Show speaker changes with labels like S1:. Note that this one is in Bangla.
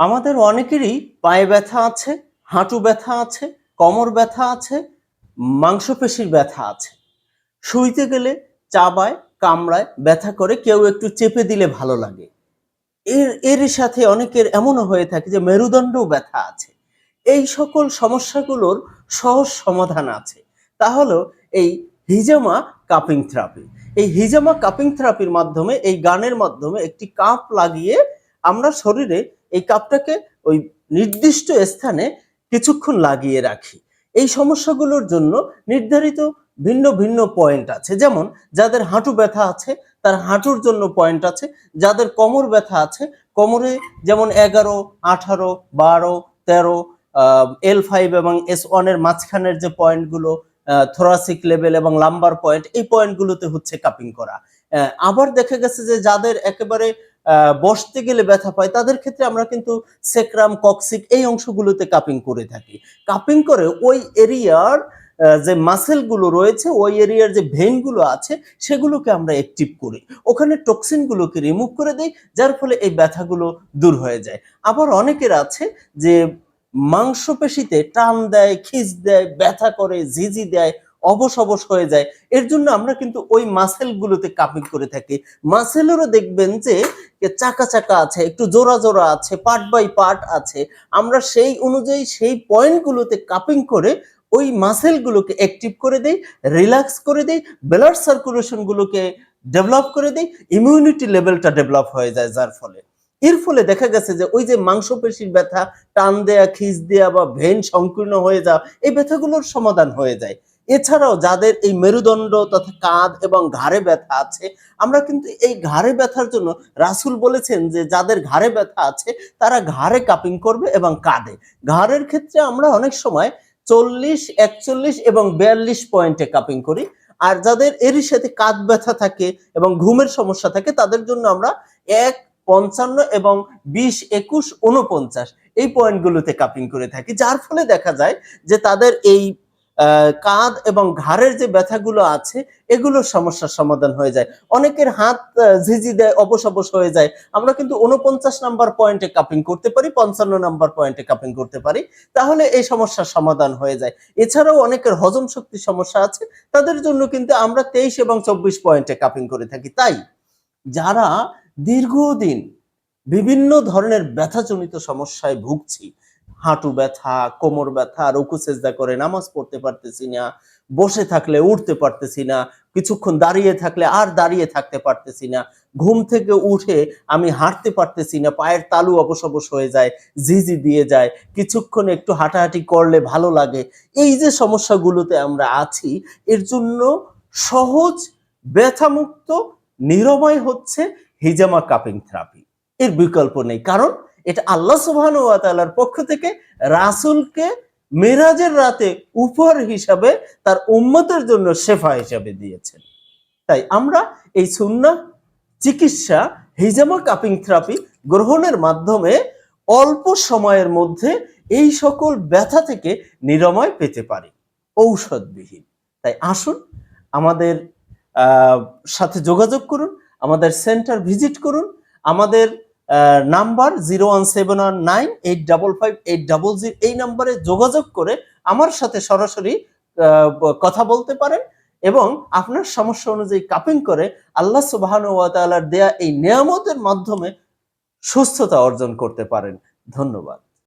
S1: আমাদের অনেকেরই পায়ে ব্যথা আছে, হাঁটু ব্যথা আছে, কোমর ব্যথা আছে, মাংসপেশির ব্যথা আছে। শুইতে গেলে চাবায়, কামড়ায়, ব্যথা করে কেউ একটু চেপে দিলে ভালো লাগে। এর এর সাথে অনেকের এমনও হয়ে থাকে যে মেরুদণ্ডও ব্যথা আছে। এই সকল সমস্যাগুলোর সহজ সমাধান আছে। তা হলো এই হিজামা কাপিং থেরাপি। এই হিজামা কাপিং থেরাপির মাধ্যমে, এই গানের মাধ্যমে একটি কাপ লাগিয়ে আমরা শরীরে এই কাপটাকে ওই নির্দিষ্ট স্থানে কিছুক্ষণ লাগিয়ে রাখি। এই সমস্যাগুলোর জন্য নির্ধারিত ভিন্ন ভিন্ন পয়েন্ট আছে। যেমন, যাদের হাঁটু ব্যথা আছে, তার হাঁটুর জন্য পয়েন্ট আছে। যাদের কোমর ব্যথা আছে, কোমরে যেমন এগারো, আঠারো, বারো, তেরো এল ফাইভ এবং এস ওয়ানের মাঝখানের যে পয়েন্টগুলো থোরাসিক লেভেল এবং লাম্বার পয়েন্ট এই পয়েন্টগুলোতে হচ্ছে কাপিং করা। আবার দেখা গেছে যে যাদের একেবারে বসতে গেলে ব্যথা পায়, তাদের ক্ষেত্রে আমরা কিন্তু সেক্রাম, কক্সিক এই অংশগুলোতে কাপিং করে থাকি। কাপিং করে ওই এরিয়ার যে মাসেলগুলো রয়েছে, ওই এরিয়ার যে ভেনগুলো আছে, সেগুলোকে আমরা অ্যাক্টিভ করি। ওখানে টক্সিনগুলোকে রিমুভ করে দেই, যার ফলে এই ব্যথাগুলো দূর হয়ে যায়। আবার অনেকের আছে যে মাংসপেশিতে টান দেয় খিচ দেয়, ব্যথা করে, ঝিঝি দেয় অবশ অবশ হয়ে যায়। এর জন্য আমরা কিন্তু ওই মাসেলগুলোতে কাপিং করে থাকি। মাসেলেরও দেখবেন যে চাকা চাকা আছে, একটু জোড়া জোড়া আছে পার্ট বাই পার্ট আছে। আমরা সেই অনুযায়ী সেই পয়েন্টগুলোতে কাপিং করে ওই মাসেলগুলোকে অ্যাক্টিভ করে দেই রিল্যাক্স করে দেই ব্লাড সার্কুলেশনগুলোকে ডেভেলপ করে দেই ইমিউনিটি লেভেলটা ডেভেলপ হয়ে যায় যার ফলে। এর ফলে দেখা গেছে যে, ওই যে মাংসপেশির ব্যথা, টান দেয়া খিচ দেয়া বা ভেন সংকীর্ণ হয়ে যাওয়া, এই ব্যথাগুলোর সমাধান হয়ে যায়। এছাড়াও যাদের এই মেরুদণ্ড তথা কাঁধ এবং ঘাড়ে ব্যথা আছে, আমরা কিন্তু এই ঘাড়ে ব্যথার জন্য রাসুল বলেছেন যে যাদের ঘাড়ে ব্যথা আছে, তারা ঘাড়ে কাপিং করবে এবং কাঁধে ঘাড়ের ক্ষেত্রে আমরা অনেক সময় চল্লিশ, একচল্লিশ এবং বিয়াল্লিশ পয়েন্টে কাপিং করি। আর যাদের এরই সাথে কাঁধ ব্যথা থাকে এবং ঘুমের সমস্যা থাকে, তাদের জন্য আমরা এক, পঞ্চান্ন এবং বিশ, একুশ উনপঞ্চাশ এই পয়েন্টগুলোতে কাপিং করে থাকি। যার ফলে দেখা যায় যে তাদের এই কাঁধ এবং ঘাড়ের যে ব্যথাগুলো আছে এগুলোর সমস্যার সমাধান হয়ে যায়। অনেকের হাত ঝিঝি দেয়, অবশ অবশ হয়ে যায়। আমরা কিন্তু উনপঞ্চাশ নাম্বার পয়েন্টে কাপিং করতে পারি, পঞ্চান্ন নাম্বার পয়েন্টে কাপিং করতে পারি। তাহলে এই সমস্যার সমাধান হয়ে যায়। এছাড়াও অনেকের হজম শক্তি সমস্যা আছে, তাদের জন্য কিন্তু আমরা তেইশ এবং চব্বিশ পয়েন্টে কাপিং করে থাকি। তাই যারা দীর্ঘদিন বিভিন্ন ধরনের ব্যথাজনিত সমস্যায় ভুগছি হাঁটু ব্যথা, কোমর ব্যথা, রুকু সেজদা করে নামাজ পড়তে পারতেছি না, বসে থাকলে উঠতে পারতেছি না, কিছুক্ষণ দাঁড়িয়ে থাকলে আর দাঁড়িয়ে থাকতে পারতেছি না, ঘুম থেকে উঠে আমি হাঁটতে পারতেছি না, পায়ের তালু অবশ হয়ে যায়, ঝিঝি দিয়ে যায়, কিছুক্ষণ একটু হাঁটাহাঁটি করলে ভালো লাগে। এই যে সমস্যাগুলোতে আমরা আছি, এর জন্য সহজ, ব্যথামুক্ত, নিরময় হচ্ছে হিজামা কাপিং থেরাপি। এর বিকল্প নেই। কারণ এটা আল্লাহ তাআলার পক্ষ থেকে রাসূলকে মেরাজের রাতে উপহার হিসাবে তার উম্মতের জন্য শেফা হিসাবে দিয়েছেন। তাই আমরা এই সুন্নাহ চিকিৎসা হিজামা কাপিং থেরাপি গ্রহণের মাধ্যমে অল্প সময়ের মধ্যে এই সকল ব্যথা থেকে নিরাময় পেতে পারি। ঔষধবিহীন। তাই আসুন আমাদের সাথে যোগাযোগ করুন, আমাদের সেন্টার ভিজিট করুন, আমাদের number zero one seven one nine eight double five eight double zero এই নাম্বারে যোগাযোগ করে আমার সাথে সরাসরি কথা বলতে পারেন এবং আপনার সমস্যা অনুযায়ী কাপিং করে আল্লাহ সুবাহান ওয়া তাআলার দেয়া এই নিয়ামতের মাধ্যমে সুস্থতা অর্জন করতে পারেন। ধন্যবাদ।